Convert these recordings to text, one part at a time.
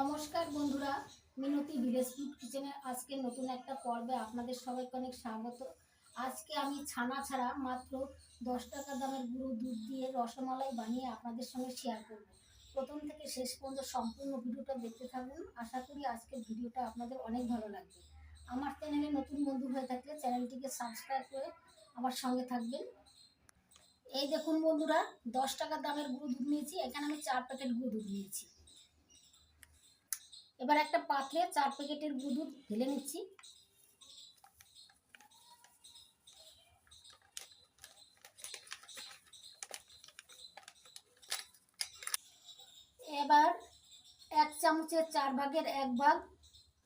নমস্কার বন্ধুরা, মিনতি village food কিচেনের আজকে নতুন একটা পর্বে আপনাদের সবাইকে অনেক স্বাগত। আজকে আমি ছানা ছাড়া মাত্র দশ টাকা দামের গুঁড়ো দুধ দিয়ে রসমালাই বানিয়ে আপনাদের সঙ্গে শেয়ার করব। প্রথম থেকে শেষ পর্যন্ত সম্পূর্ণ ভিডিওটা দেখতে থাকুন। আশা করি আজকের ভিডিওটা আপনাদের অনেক ভালো লাগবে। আমার চ্যানেলে নতুন বন্ধু হয়ে থাকলে চ্যানেলটিকে সাবস্ক্রাইব করে আমার সঙ্গে থাকবেন। এই দেখুন বন্ধুরা, দশ টাকা দামের গুঁড়ো দুধ নিয়েছি। এখানে আমি চার প্যাকেট গুঁড়ো দুধ নিয়েছি। এবার একটা পাত্রে চার প্যাকেটের গুঁড়ো ঢেলে নিচ্ছি। এবার এক চামচের চার ভাগের এক ভাগ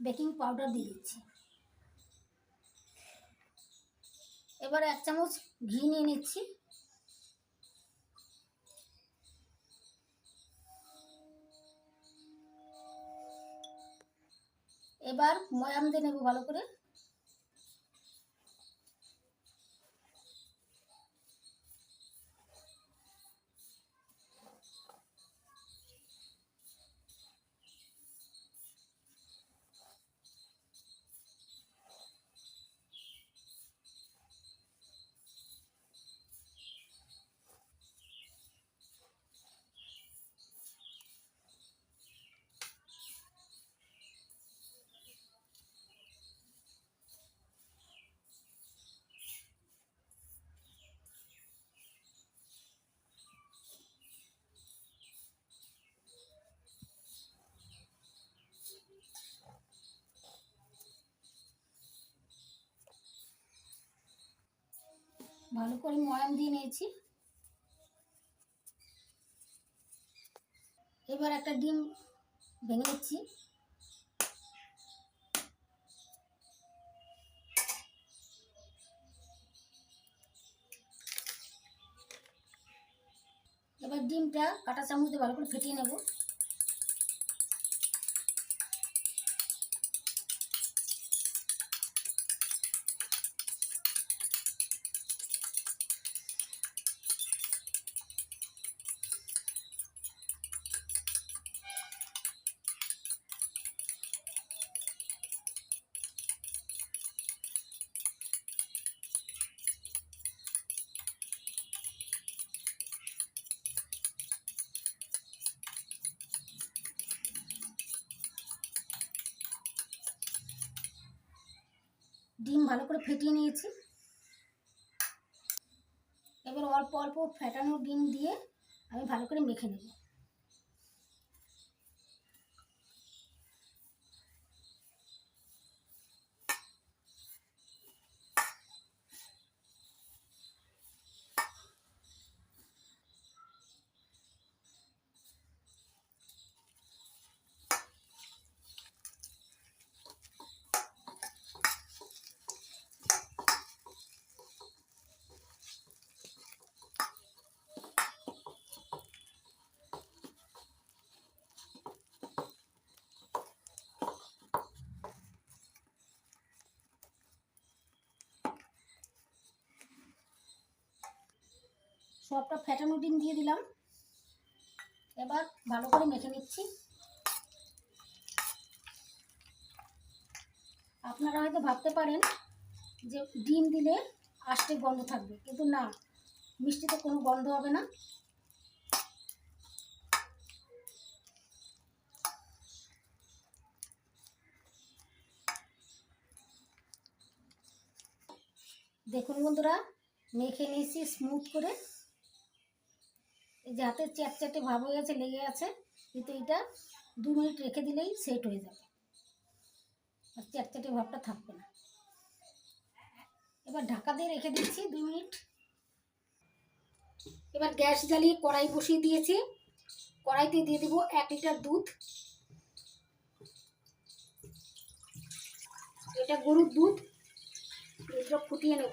বেকিং পাউডার দিয়ে দিচ্ছি। এবার এক চামচ ঘি নিয়ে নিচ্ছি। এবার ময়াম দিয়ে নেব ভালো করে। ভালো করে ময়াম দিয়ে নিয়েছি। এবার একটা ডিম ভেঙে নিচ্ছি। এবার ডিমটা কাটা চামচ দিয়ে ভালো করে ফেটিয়ে নেব। ভালো করে ফেটিয়ে নিয়েছি। এবার অল্প অল্প ফেটানো ডিম দিয়ে আমি ভালো করে মেখে নেব। সবটা ফ্যাটানো ডিম দিয়ে দিলাম। এবার ভালো করে মেখে নিচ্ছি। আপনারা হয়তো ভাবতে পারেন যে ডিম দিলে আষ্টে গন্ধ থাকবে, কিন্তু না, মিষ্টিতে কোনো গন্ধ হবে না। দেখুন বন্ধুরা, মেখে নিয়েছি স্মুথ করে। এই যে হাতের চ্যাটচ্যাটে ভাব হয়ে গেছে, লেগে আছে কিন্তু এটা দু মিনিট রেখে দিলেই সেট হয়ে যাবে। আর চ্যাটচ্যাটে ভাবটা থাকবে না। এবার ঢাকা দিয়ে রেখে দিচ্ছি দু মিনিট। এবার গ্যাস জ্বালিয়ে কড়াই বসিয়ে দিয়েছি। কড়াইতে দিয়ে দেবো এক লিটার দুধ। এটা গরুর দুধ। দুধটা ফুটিয়ে নেব।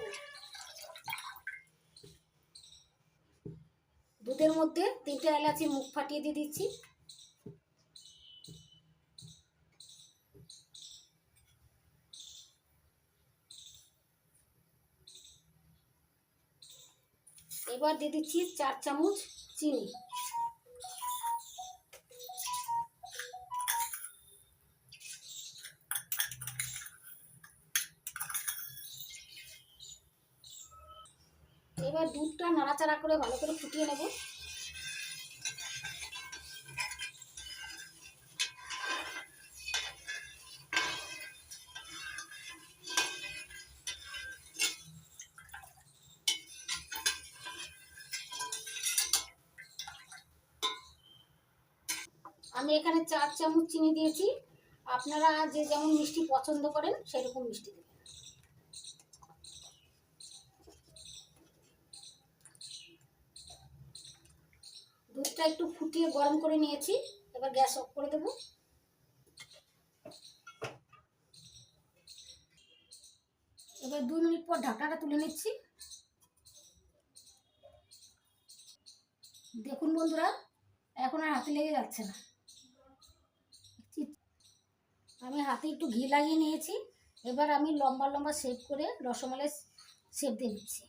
দুধের মধ্যে তিনটে এলাচি মুখ ফাটিয়ে দিয়ে দিচ্ছি। এবার দিয়ে দিচ্ছি চার চামচ চিনি। নাড়াচাড়া করে ভালো করে ফুটিয়ে নেব। আমি এখানে চার চামচ চিনি দিয়েছি। আপনারা যে যেমন মিষ্টি পছন্দ করেন, সেরকম মিষ্টি দেবেন দুধটা একটু ফুটিয়ে গরম করে নিয়েছি। এবার গ্যাস অফ করে দেব। এবার দু মিনিট পর ঢাকাটা তুলে নিচ্ছি। দেখুন বন্ধুরা, এখন আর হাতে লেগে যাচ্ছে না। আমি হাতে একটু ঘি লাগিয়ে নিয়েছি। এবার আমি লম্বা লম্বা শেপ করে রসমালাই শেপ দিয়ে নিচ্ছি।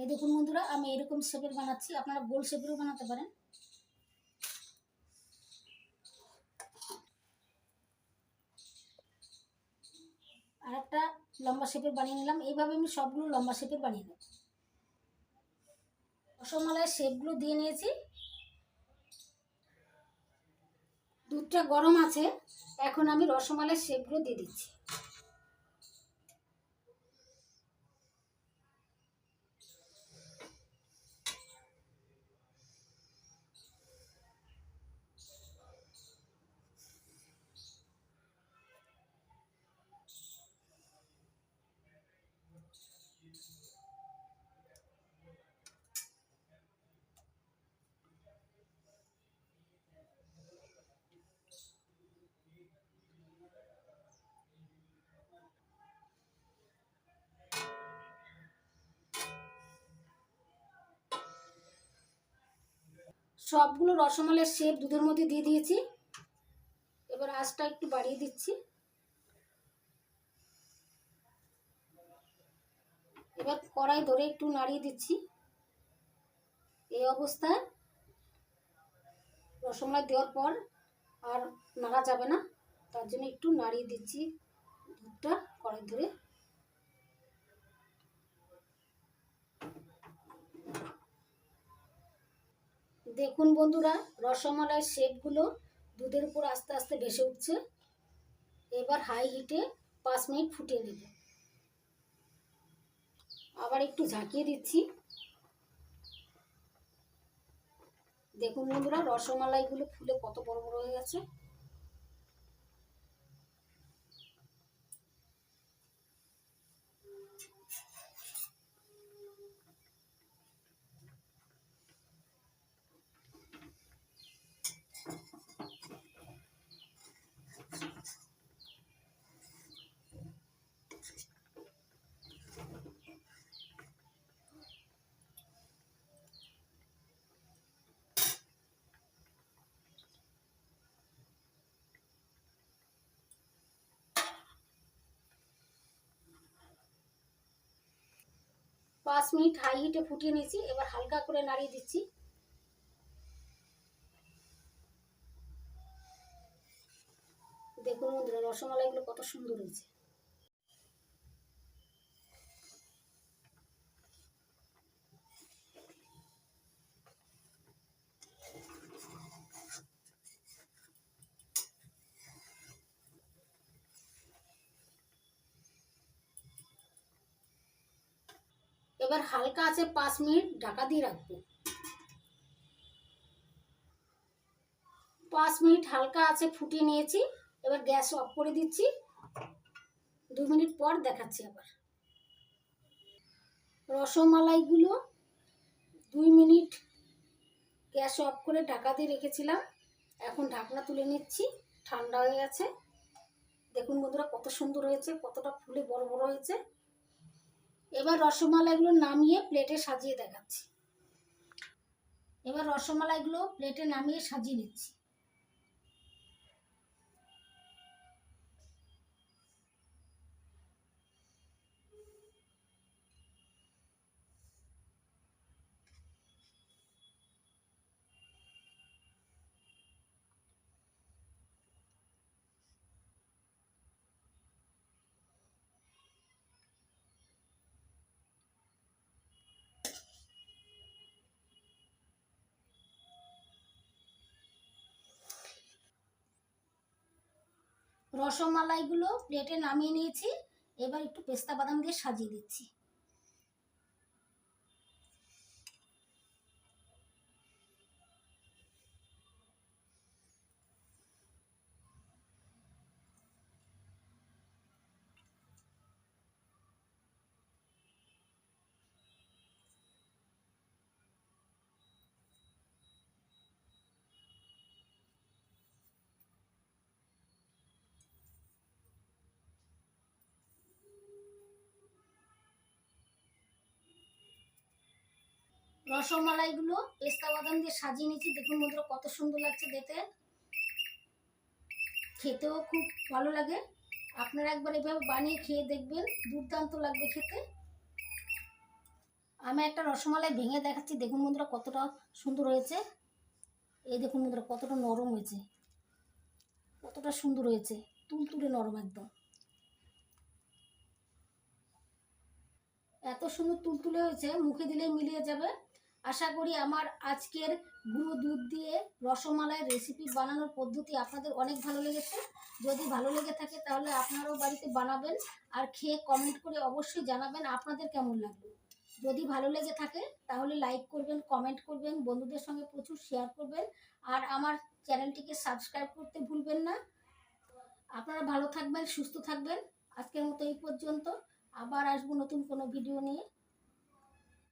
এই দেখুন বন্ধুরা, আমি এরকম শেপের বানাচ্ছি। আপনারা গোল শেপেরও বানাতে পারেন। আর একটা লম্বা শেপের বানিয়ে নিলাম। এইভাবে আমি সবগুলো লম্বা শেপের বানিয়ে নেব। রসমালাইয়ের শেপগুলো দিয়ে নিয়েছি। দুধটা গরম আছে। এখন আমি রসমালাইয়ের শেপগুলো দিয়ে দিচ্ছি। সবগুলো রসমালাইয়ের শেপ দুধের মধ্যে দিয়ে দিয়েছি। এবার আঁচটা একটু বাড়িয়ে দিচ্ছি। এবার কড়াই ধরে একটু নাড়িয়ে দিচ্ছি। এই অবস্থায় রসমালাই দেওয়ার পর আর নাড়া যাবে না। তার জন্য একটু নাড়িয়ে দিচ্ছি দুধটা কড়াই ধরে। দেখুন বন্ধুরা, রসমালাইয়ের শেপগুলো দুধের উপর আস্তে আস্তে ভেসে উঠছে। এবার হাই হিটে পাঁচ মিনিট ফুটিয়ে নেব। আবার একটু ঝাঁকিয়ে দিচ্ছি। দেখুন বন্ধুরা, রসমালাইগুলো ফুলে কত বড় বড় হয়ে গেছে। পাঁচ মিনিট হাই হিটে ফুটিয়ে নিয়েছি, এবার হালকা করে নাড়িয়ে দিচ্ছি। দেখুন বন্ধুরা, রসমালাইগুলো কত সুন্দর হয়েছে। এবার হালকা আছে পাঁচ মিনিট ঢাকা দিয়ে রাখব। পাঁচ মিনিট হালকা আছে ফুটিয়ে নিয়েছি, এবার গ্যাস অফ করে দিচ্ছি। দু মিনিট পর দেখাচ্ছি আবার। রসমালাইগুলো দুই মিনিট গ্যাস অফ করে ঢাকা দিয়ে রেখেছিলাম। এখন ঢাকনা তুলে নিচ্ছি, ঠান্ডা হয়ে গেছে। দেখুন বন্ধুরা কত সুন্দর হয়েছে, কতটা ফুলে বড় বড় হয়েছে। এবার রসমালাইগুলো নামিয়ে প্লেটে সাজিয়ে দেখাচ্ছি। এবার রসমালাইগুলো প্লেটে নামিয়ে সাজিয়ে নিচ্ছি। রসমালাইগুলো প্লেটে নামিয়ে নিয়েছি। এবার একটু পেস্তা বাদাম দিয়ে সাজিয়ে দিচ্ছি। রসমালাইগুলো, পেস্তা বাদাম দিয়ে সাজিয়ে নিয়েছি। দেখুন বন্ধুরা, কত সুন্দর লাগছে দেখতে। খেতেও খুব ভালো লাগে। আপনারা একবার এভাবে বানিয়ে খেয়ে দেখবেন, দুর্দান্ত লাগবে খেতে। আমি একটা রসমালাই ভেঙে দেখাচ্ছি। দেখুন বন্ধুরা, কতটা সুন্দর হয়েছে। এই দেখুন বন্ধুরা, কতটা নরম হয়েছে। কতটা সুন্দর হয়েছে। তুলতুলে নরম একদম। এত সুন্দর তুলতুলে হয়েছে, মুখে দিলেই মিলিয়ে যাবে। আশা করি আমার আজকের গুঁড়ো দুধ দিয়ে রসমালাই রেসিপি বানানোর পদ্ধতি আপনাদের অনেক ভালো লেগেছে। যদি ভালো লেগে থাকে তাহলে আপনারাও বাড়িতে বানাবেন আর খেয়ে কমেন্ট করে অবশ্যই জানাবেন আপনাদের কেমন লাগল। যদি ভালো লেগে থাকে তাহলে লাইক করবেন কমেন্ট করবেন, বন্ধুদের সঙ্গে প্রচুর শেয়ার করবেন আর আমার চ্যানেলটিকে সাবস্ক্রাইব করতে ভুলবেন না। আপনারা ভালো থাকবেন, সুস্থ থাকবেন। আজকের মতো এই পর্যন্ত। আবার আসব নতুন কোনো ভিডিও নিয়ে।